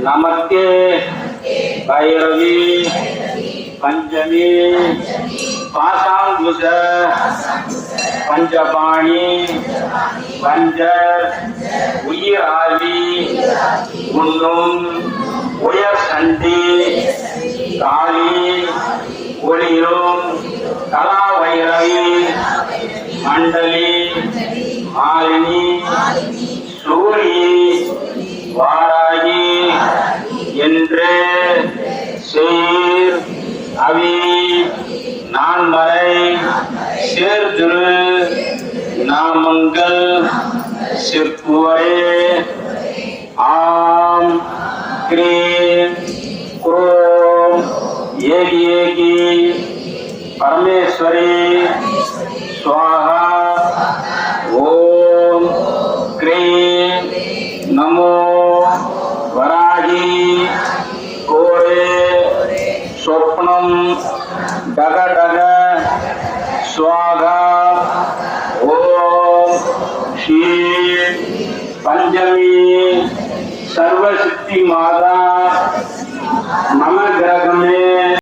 நமக்கே பைரவி பஞ்சமி பாசாங்குஷ பஞ்சபாணி பஞ்சர் உயிராவி உண்ணும் உயர் சந்தி காளி ஒளிரும் கலா வைரவி மண்டலி மாலினி என்று சீர் அவி நான்மறை சேர்திரு நாமங்கள் சிற்குவரே ஆம் கிரீம் குரோம் ஏகி ஏகி பரமேஸ்வரி स्वाहा வராகி கோரே சொப்னம் டக டக ஸ்வாகா ஓம் ஸ்ரீ பஞ்சமி சர்வசித்தி மாதா.